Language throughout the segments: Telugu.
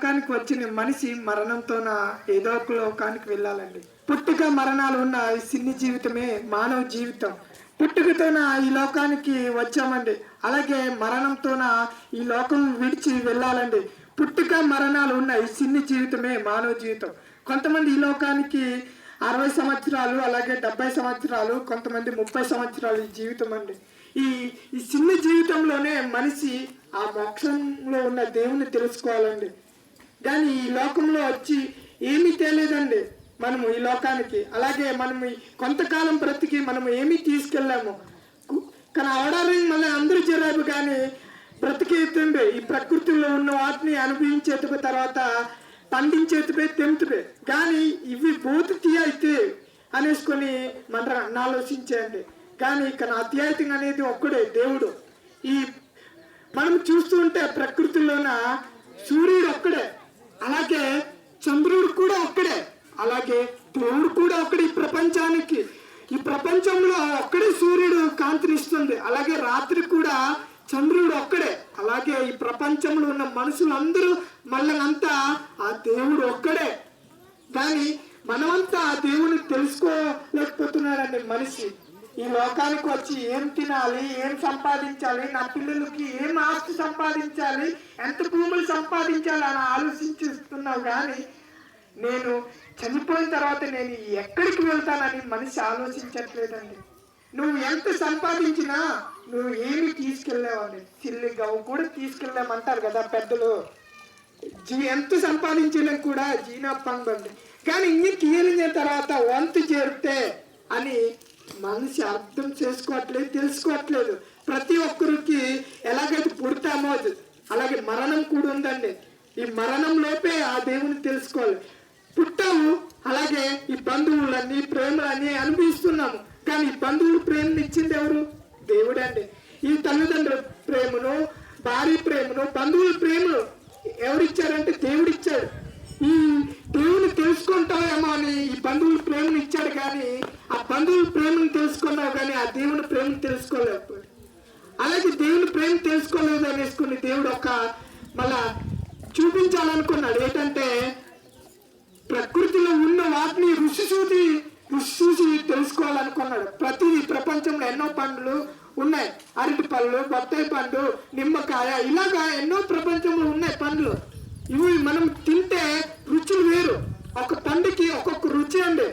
లోకానికి వచ్చిన మనిషి మరణంతోన ఏదో ఒక లోకానికి వెళ్ళాలండి. పుట్టుక మరణాలు ఉన్న ఈ సిన్ని జీవితమే మానవ జీవితం. పుట్టుకతోన ఈ లోకానికి వచ్చామండి. అలాగే మరణంతోన ఈ లోకం విడిచి వెళ్ళాలండి. పుట్టుక మరణాలు ఉన్న ఈ సిన్ని జీవితమే మానవ జీవితం. కొంతమంది ఈ లోకానికి అరవై సంవత్సరాలు అలాగే డెబ్బై సంవత్సరాలు కొంతమంది ముప్పై సంవత్సరాలు ఈ జీవితం అండి. ఈ ఈ చిన్న జీవితంలోనే మనిషి ఆ మోక్షంలో ఉన్న దేవుని తెలుసుకోవాలండి. కానీ ఈ లోకంలో వచ్చి ఏమీ తెలియదండి మనము ఈ లోకానికి. అలాగే మనము ఈ కొంతకాలం బ్రతికి మనము ఏమీ తీసుకెళ్ళాము. కానీ అవడానికి మళ్ళీ అందరూ చేరారు కానీ బ్రతికేతుండే ఈ ప్రకృతిలో ఉన్న వాటిని అనుభవించేతుకు తర్వాత పండించేతుపై తెంతుపే కానీ ఇవి బోధి అయితే అనేసుకొని మన ఆలోచించేయండి. కానీ ఇక్కడ అత్యాయతం అనేది ఒక్కడే దేవుడు. ఈ మనం చూస్తుంటే ప్రకృతిలోన సూర్యుడు ఒక్కడే. అలాగే చంద్రుడు కూడా ఒక్కడే. అలాగే దేవుడు కూడా ఒక్కడే ఈ ప్రపంచానికి. ఈ ప్రపంచంలో ఒక్కడే సూర్యుడు కాంతినిస్తుంది అలాగే రాత్రి కూడా చంద్రుడు ఒక్కడే. అలాగే ఈ ప్రపంచంలో ఉన్న మనుషులందరూ మళ్ళనంతా ఆ దేవుడు ఒక్కడే. కానీ మనమంతా ఆ దేవుని తెలుసుకోలేకపోతున్నాడండి మనిషి. ఈ లోకానికి వచ్చి ఏం తినాలి ఏం సంపాదించాలి నా పిల్లలకి ఏం ఆస్తి సంపాదించాలి ఎంత భూములు సంపాదించాలి అని ఆలోచించుతున్నావు కానీ నేను చనిపోయిన తర్వాత నేను ఎక్కడికి వెళ్తానని మనిషి ఆలోచించట్లేదండి. నువ్వు ఎంత సంపాదించినా నువ్వు ఏమి తీసుకెళ్ళావని చిల్లి గవ్వు కూడా తీసుకెళ్ళామంటారు కదా పెద్దలు. జీ ఎంత సంపాదించినా కూడా జీనా పంగండి కానీ ఇన్ని తీరిన తర్వాత వంతు చేరితే అని మనిషి అర్థం చేసుకోవట్లేదు తెలుసుకోవట్లేదు. ప్రతి ఒక్కరికి ఎలాగైతే పుడతామో అది, అలాగే మరణం కూడా ఉందండి. ఈ మరణం లోపే ఆ దేవుని తెలుసుకోవాలి. పుట్టాము అలాగే ఈ బంధువులన్నీ ప్రేమలన్నీ అనుభవిస్తున్నాము. కానీ ఈ బంధువులు ప్రేమను ఇచ్చింది ఎవరు? దేవుడండి. ఈ తల్లిదండ్రుల ప్రేమను భార్య ప్రేమను బంధువుల ప్రేమను ఎవరిచ్చారంటే దేవుడిచ్చాడు. ఈ తెలుసుకుంటావేమో అని ఈ బంధువుల ప్రేమను ఇచ్చాడు కానీ ఆ బంధువుల ప్రేమను తెలుసుకున్నావు కానీ ఆ దేవుని ప్రేమను తెలుసుకోలేకపోయాడు అలాగే దేవుని ప్రేమ తెలుసుకోలేదు అనేసుకుని దేవుడు ఒక మళ్ళా చూపించాలనుకున్నాడు. ఏంటంటే ప్రకృతిలో ఉన్న వాటిని రుచి చూసి రుచి చూసి తెలుసుకోవాలనుకున్నాడు. ప్రతిదీ ప్రపంచంలో ఎన్నో పండ్లు ఉన్నాయి. అరటి పళ్ళు బత్తాయి పండు నిమ్మకాయ ఇలాగా ఎన్నో ప్రపంచంలో ఉన్నాయి పండ్లు. ఇవి మనం తింటే రుచులు వేరు. ఒక పండుకి ఒక్కొక్క రుచి అండి.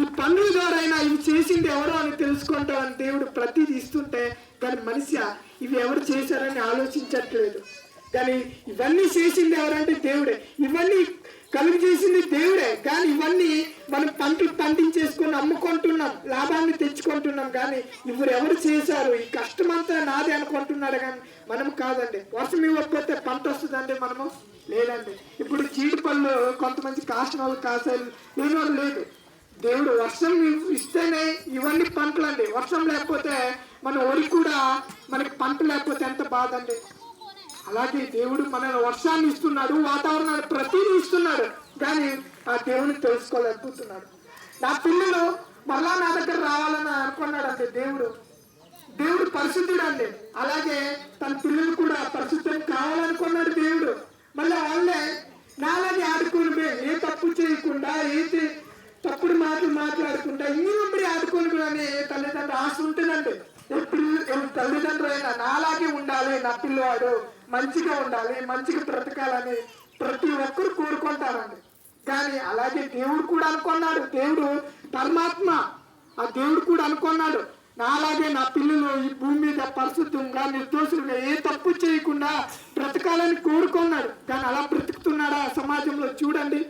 ఈ పండుగ ద్వారా అయినా ఇవి చేసింది ఎవరో అని తెలుసుకుంటామని దేవుడు ప్రతిది ఇస్తుంటే కానీ మనిషి ఇవి ఎవరు చేశారని ఆలోచించట్లేదు. కానీ ఇవన్నీ చేసింది ఎవరంటే దేవుడే. ఇవన్నీ కలుగు చేసింది దేవుడే. కానీ ఇవన్నీ మనం పంటలు పండించేసుకొని అమ్ముకుంటున్నాం లాభాన్ని తెచ్చుకుంటున్నాం. కానీ ఇవ్వరు ఎవరు చేశారు? ఈ కష్టం అంతా నాదే అనుకుంటున్నాడు కానీ మనం కాదండి. వర్షం ఇవ్వకపోతే పంట వస్తుందండి మనము? లేదండి. ఇప్పుడు జీడిపళ్ళు కొంతమంది కాసిన వాళ్ళు కాసాలు లేని వాళ్ళు లేదు. దేవుడు వర్షం ఇస్తేనే ఇవన్నీ పంటలు అండి వర్షం లేకపోతే మన ఒడి కూడా మనకి పంట లేకపోతే ఎంత బాధ అండి అలాగే దేవుడు మన వర్షాన్ని ఇస్తున్నాడు వాతావరణాన్ని ప్రతిదీ ఇస్తున్నాడు. కానీ ఆ దేవుని తెలుసుకోలేకపోతున్నాడు. నా పిల్లలు మరలా నా దగ్గర రావాలని అనుకున్నాడు అండి దేవుడు దేవుడు పరిశుద్ధుడు అండి అలాగే తన పిల్లలు కూడా పరిశుద్ధం కావాలనుకున్నాడు దేవుడు. మళ్ళీ వాళ్ళే నాలాగే ఆడుకుని ఏ తప్పు చేయకుండా ఏ తప్పుడు మాటలు మాట్లాడుకుంటా ఇంకొకటి ఆడుకొని కూడా తల్లిదండ్రులు ఆశ ఉంటుందండి. తల్లిదండ్రులు అయినా నాలాగే ఉండాలి నా పిల్లవాడు మంచిగా ఉండాలి మంచిగా బ్రతకాలని ప్రతి ఒక్కరు కోరుకుంటారండి. కానీ అలాగే దేవుడు కూడా అనుకున్నాడు. దేవుడు పరమాత్మ ఆ దేవుడు కూడా అనుకున్నాడు. నాలాగే నా పిల్లలు ఈ భూమి మీద పరిశుద్ధంగా నిర్దోషులుగా ఏ తప్పు చేయకుండా బ్రతకాలని కోరుకున్నాడు. కానీ అలా బ్రతుకుతున్నాడా సమాజంలో చూడండి.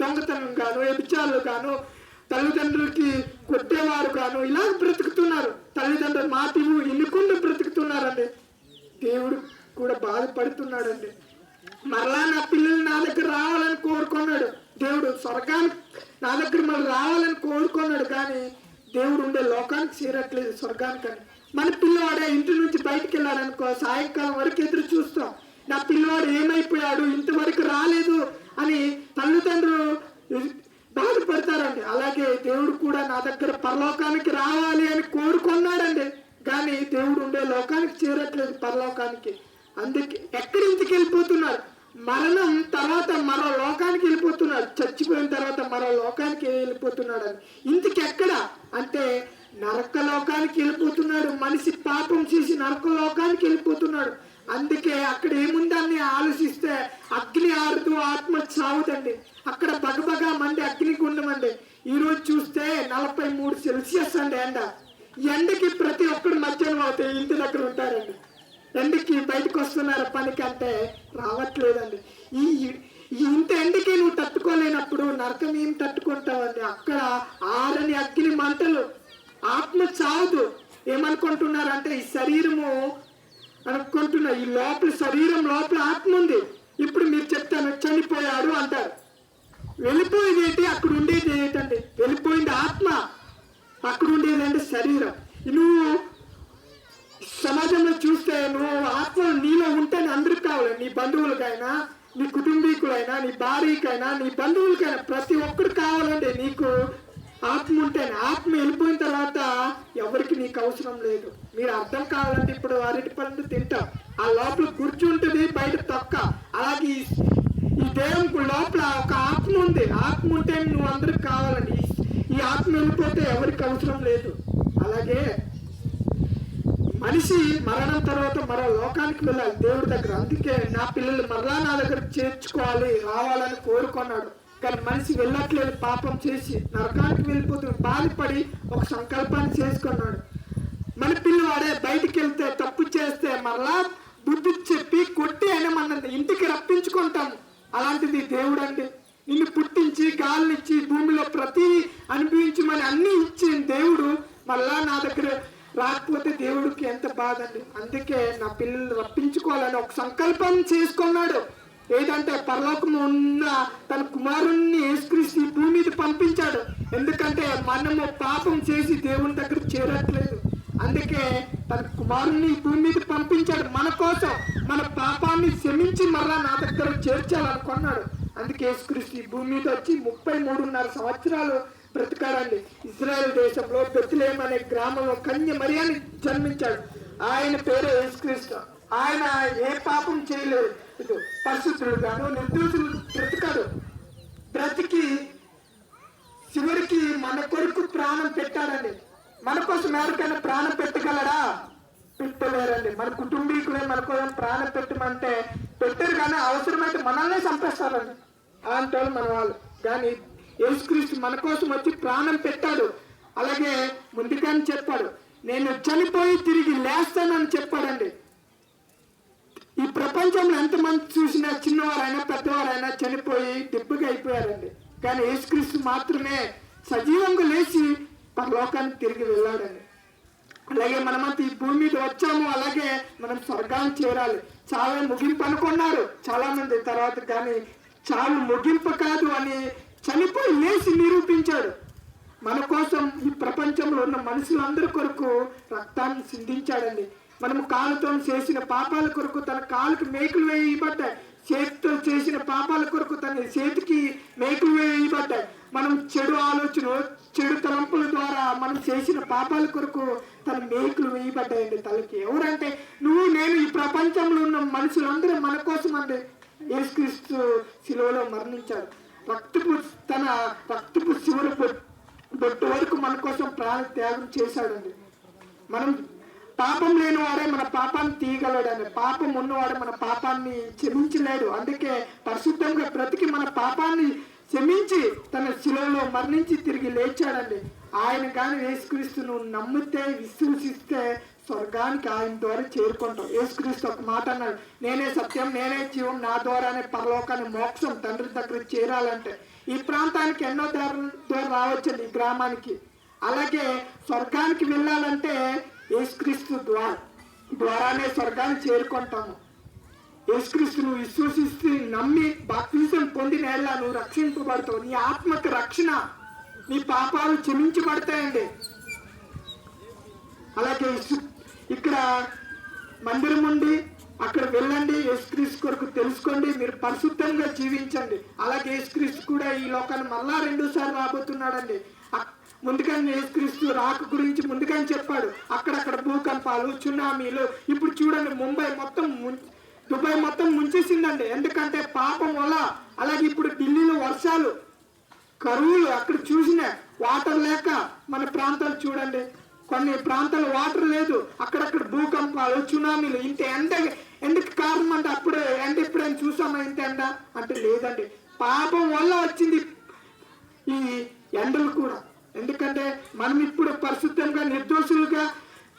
దొంగతనం గాను వ్యభిచారులు గాను తల్లిదండ్రులకి కొట్టేవారు గాను ఇలా బ్రతుకుతున్నారు. తల్లిదండ్రులు మాటివు ఎన్నుకుండా బ్రతుకుతున్నారండి. దేవుడు కూడా బాధపడుతున్నాడండి. మరలా నా పిల్లలు నా దగ్గర రావాలని కోరుకున్నాడు. దేవుడు స్వర్గానికి నా దగ్గర మళ్ళీ రావాలని కోరుకున్నాడు. కానీ దేవుడు ఉండే లోకానికి చేరట్లేదు స్వర్గానికని. మన పిల్లవాడే ఇంటి నుంచి బయటికి వెళ్ళాడనుకో సాయంకాలం వరకు ఎదురు చూస్తాం. నా పిల్లవాడు ఏమైపోయాడు? ఇంతవరకు రాలేదు. అని తల్లిదండ్రులు బాధపడతారండి. అలాగే దేవుడు కూడా నా దగ్గర పరలోకానికి రావాలి అని కోరుకున్నాడండి. కానీ దేవుడు ఉండే లోకానికి చేరట్లేదు పరలోకానికి. అందుకే ఎక్కడి ఇంటికి వెళ్ళిపోతున్నారు? మరణం తర్వాత మరో లోకానికి వెళ్ళిపోతున్నాడు చచ్చిపోయిన తర్వాత మరో లోకానికి వెళ్ళిపోతున్నాడు అని ఇంటికి ఎక్కడ? అంటే నరక లోకానికి వెళ్ళిపోతున్నాడు. మనిషి పాపం చేసి నరక లోకానికి వెళ్ళిపోతున్నాడు. అందుకే అక్కడ ఏముందని ఆలోచిస్తే అగ్ని ఆరుతూ ఆత్మ చావుదండి అక్కడ బగబగా మండి అగ్ని అండి ఈరోజు చూస్తే నలభై మూడు సెల్సియస్ అండి ఎండ. ఎండకి ప్రతి ఒక్కరు మధ్యాహ్నం అవుతాయి ఇంటి దగ్గర ఉంటారండి. ఎండకి బయటకు వస్తున్నారు పనికి అంటే రావట్లేదండి. ఈ ఈ ఇంత ఎండకి నువ్వు తట్టుకోలేనప్పుడు నరకం ఏం తట్టుకుంటావండి? అక్కడ ఆరని అగ్ని మంటలు. ఆత్మ చావదు ఏమనుకుంటున్నారంటే ఈ శరీరము అనుకుంటున్నా ఈ లోపల శరీరం లోపల ఆత్మ ఉంది. ఇప్పుడు మీరు చెప్తాను చనిపోయాడు అంటారు. వెళ్ళిపోయింది ఏంటి? అక్కడ ఉండేది ఏంటండి వెళ్ళిపోయింది ఆత్మ. అక్కడ ఉండేది అంటే శరీరం. నువ్వు సమాజంలో చూస్తే నువ్వు ఆత్మ నీలో ఉంటేనే అందరికి కావాలి. నీ బంధువులకైనా నీ కుటుంబీకులైనా నీ భార్యకైనా నీ బంధువులకైనా ప్రతి ఒక్కరు కావాలండి నీకు ఆత్మ ఉంటే ఆత్మ వెళ్ళిపోయిన తర్వాత ఎవరికి నీకు అవసరం లేదు. మీరు అర్థం కావాలంటే ఇప్పుడు అరటి పళ్ళు తింటాం. ఆ లోపల కూర్చుంటుంది బయట తొక్క. అలాగే ఈ ఈ లోపల ఒక ఆత్మ ఉంది. ఆత్మ ఉంటే నువ్వు అందరికి కావాలని. ఈ ఆత్మ వెళ్ళిపోతే ఎవరికి అవసరం లేదు. అలాగే మనిషి మరణం తర్వాత మరో లోకానికి వెళ్ళాలి దేవుడి దగ్గర. అందుకే నా పిల్లలు మరలా నా దగ్గర చేర్చుకోవాలి రావాలని కోరుకున్నాడు. కానీ మనిషి వెళ్ళట్లేదు పాపం చేసి నరకానికి వెళ్ళిపోతున్న బాధపడి ఒక సంకల్పాన్ని చేసుకున్నాడు. మన పిల్లవాడే బయటికి వెళ్తే తప్పు చేస్తే మరలా బుద్ధి చెప్పి కొట్టి అయినా మన ఇంటికి రప్పించుకుంటాం. అలాంటిది దేవుడు అండి నిన్ను పుట్టించి గాలినిచ్చి భూమిలో ప్రతి అనుభవించమని అన్ని ఇచ్చిన దేవుడు మళ్ళా నా దగ్గర రాకపోతే దేవుడికి ఎంత బాధ అండి అందుకే నా పిల్లలు రప్పించుకోవాలని ఒక సంకల్పం చేసుకున్నాడు. ఏదంటే పరలోకం ఉన్న తన కుమారుణ్ణి యేసుక్రీస్తు భూమి మీద పంపించాడు. ఎందుకంటే మనము పాపం చేసి దేవుని దగ్గర చేరట్లేదు. అందుకే తన కుమారుణ్ణి భూమి మీద పంపించాడు. మన కోసం మన పాపాన్ని క్షమించి మరలా నా దగ్గర చేర్చాలనుకున్నాడు అందుకే యేసుక్రీస్తు ఈ భూమి మీద వచ్చి ముప్పై మూడున్నర సంవత్సరాలు బ్రతికాడండి. ఇజ్రాయెల్ దేశంలో బెత్లేం అనే గ్రామంలో కన్య మరియాని జన్మించాడు. ఆయన పేరు యేసుక్రీస్తు. ఆయన ఏ పాపం చేయలేదు. ఇది పరిశుద్ధుడు కాదు నిర్దోషులు బ్రతికాడు బ్రతికి చివరికి మన కొరకు ప్రాణం పెట్టాడండి. మన కోసం ఎవరికైనా ప్రాణం పెట్టగలడా? పెట్టలేరండి. మన కుటుంబీకులే మన కోసం ప్రాణం పెట్టమంటే పెట్టరు కానీ అవసరమైతే మనల్నే చంపేస్తారండి. అలాంటి వాళ్ళు మన వాళ్ళు. కానీ యేసుక్రీస్తు మన కోసం వచ్చి ప్రాణం పెట్టాడు. అలాగే ముందుగానే చెప్పాడు నేను చనిపోయి తిరిగి లేస్తానని చెప్పాడండి. ఈ ప్రపంచంలో ఎంతమంది చూసినా చిన్నవారైనా పెద్దవారైనా చనిపోయి దిబ్బగా అయిపోయారండి. కానీ యేసుక్రీస్తు మాత్రమే సజీవంగా లేచి పరలోకానికి తిరిగి వెళ్ళాడండి. అలాగే మనమంతా ఈ భూమి మీద వచ్చాము అలాగే మనం స్వర్గాన్ని చేరాలి. చాలా ముగింపు అనుకున్నారు చాలా మంది తర్వాత కానీ చాలు ముగింపు కాదు అని చనిపోయి లేచి నిరూపించాడు. మన కోసం ఈ ప్రపంచంలో ఉన్న మనుషులందరి కొరకు రక్తాన్ని సిందించాడండి మనము కాలుతో చేసిన పాపాల కొరకు తన కాలుకి మేకులు వేయబడ్డాయి. చేతితో చేసిన పాపాల కొరకు తన చేతికి మేకులు వేయబడ్డాయి. మనం చెడు ఆలోచన చెడు తలంపుల ద్వారా మనం చేసిన పాపాల కొరకు తన మేకులు వేయబడ్డాయండి తలకి. ఎవరంటే నువ్వు నేను ఈ ప్రపంచంలో ఉన్న మనుషులందరూ మన కోసం అండి యేసుక్రీస్తు శిలువలో మరణించాడు. రక్తపు తన రక్తపు శివుడు బొట్టు వరకు మన కోసం ప్రాణ త్యాగం చేశాడండి. మనం పాపం లేనివాడే మన పాపాన్ని తీయగలడని పాపం ఉన్నవాడే మన పాపాన్ని క్షమించలేడు. అందుకే పరిశుద్ధంగా బ్రతికి మన పాపాన్ని క్షమించి తన శిలువలో మరణించి తిరిగి లేచాడండి. ఆయన కానీ యేసుక్రీస్తు నువ్వు నమ్మితే విశ్వసిస్తే స్వర్గానికి ఆయన ద్వారా చేరుకుంటాం. యేసుక్రీస్తు ఒక మాట అన్నాడు నేనే సత్యం నేనే జీవం నా ద్వారానే పరలోకాన్ని మోక్షం తండ్రి దగ్గర చేరాలంటే. ఈ ప్రాంతానికి ఎన్నో ద్వారా రావచ్చండి ఈ గ్రామానికి. అలాగే స్వర్గానికి వెళ్ళాలంటే యేసుక్రీస్తు ద్వారా ద్వారానే స్వర్గాన్ని చేరుకుంటాము. యేసుక్రీస్తును విశ్వసిస్తూ నమ్మి బాప్తిజం పొందిన ఏళ్ళ నువ్వు రక్షింపబడతావు. నీ ఆత్మకు రక్షణ నీ పాపాలు క్షమించబడతాయండి. అలాగే ఇక్కడ మందిరం ఉండి అక్కడ వెళ్ళండి యేసుక్రీస్తు కొరకు తెలుసుకోండి మీరు పరిశుద్ధంగా జీవించండి. అలాగే యేసుక్రీస్తు కూడా ఈ లోకాన్ని మళ్ళా రెండోసారి రాబోతున్నాడండి. ముందుగానే యేసుక్రీస్తు రాక గురించి ముందుగానే చెప్పాడు. అక్కడక్కడ భూకంపాలు సునామీలు ఇప్పుడు చూడండి ముంబై మొత్తం దుబాయ్ మొత్తం ముంచేసిందండి. ఎందుకంటే పాపం వల్ల అలాగే ఇప్పుడు ఢిల్లీలో వర్షాలు కరువులు అక్కడ చూసిన వాటర్ లేక మన ప్రాంతాలు చూడండి. కొన్ని ప్రాంతాలు వాటర్ లేదు. అక్కడక్కడ భూకంపాలు సునామీలు ఇంత ఎండ ఎందుకు కారణం అంటే అప్పుడే ఎండ ఎప్పుడైనా చూసామా ఇంత ఎండ? అంటే లేదండి. పాపం వల్ల వచ్చింది ఈ ఎండలు కూడా. ఎందుకంటే మనం ఇప్పుడు పరిశుద్ధంగా నిర్దోషులుగా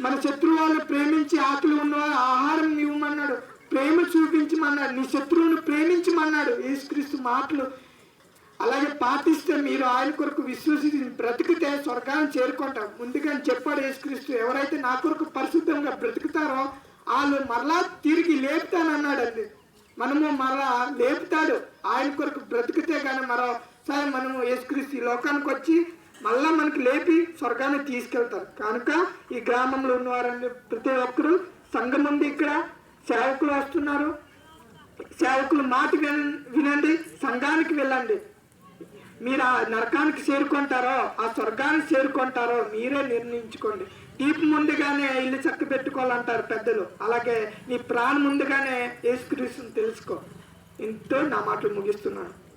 మన శత్రువులను ప్రేమించి ఆకలి ఉన్న ఆహారం ఇవ్వమన్నాడు ప్రేమ చూపించమన్నాడు నీ శత్రువును ప్రేమించమన్నాడు యేసుక్రీస్తు మాటలు. అలాగే పాటిస్తే మీరు ఆయన కొరకు విశ్వసించి బ్రతికితే స్వర్గాన్ని చేరుకుంటాం. ముందుగా చెప్పాడు యేసుక్రీస్తు ఎవరైతే నా కొరకు పరిశుద్ధంగా బ్రతుకుతారో వాళ్ళు మరలా తిరిగి లేపుతానన్నాడండి. మనము మరలా లేపుతాడు. ఆయన కొరకు బ్రతికితే కానీ మరోసారి మనము యేసుక్రీస్తు ఈ లోకానికి వచ్చి మళ్ళా మనకి లేపి స్వర్గాన్ని తీసుకెళ్తారు. కనుక ఈ గ్రామంలో ఉన్నవారని ప్రతి ఒక్కరు సంఘం ఉంది ఇక్కడ. సేవకులు వస్తున్నారు. సేవకులు మాట విన- వినండి సంఘానికి వెళ్ళండి. మీరు ఆ నరకానికి చేరుకుంటారో ఆ స్వర్గానికి చేరుకుంటారో మీరే నిర్ణయించుకోండి. దీపం ముందుగానే ఇల్లు చక్క పెట్టుకోవాలంటారు పెద్దలు. అలాగే నీ ప్రాణం ముందుగానే యేసుక్రీస్తుని తెలుసుకో. ఇంతో నా మాటలు ముగిస్తున్నాను.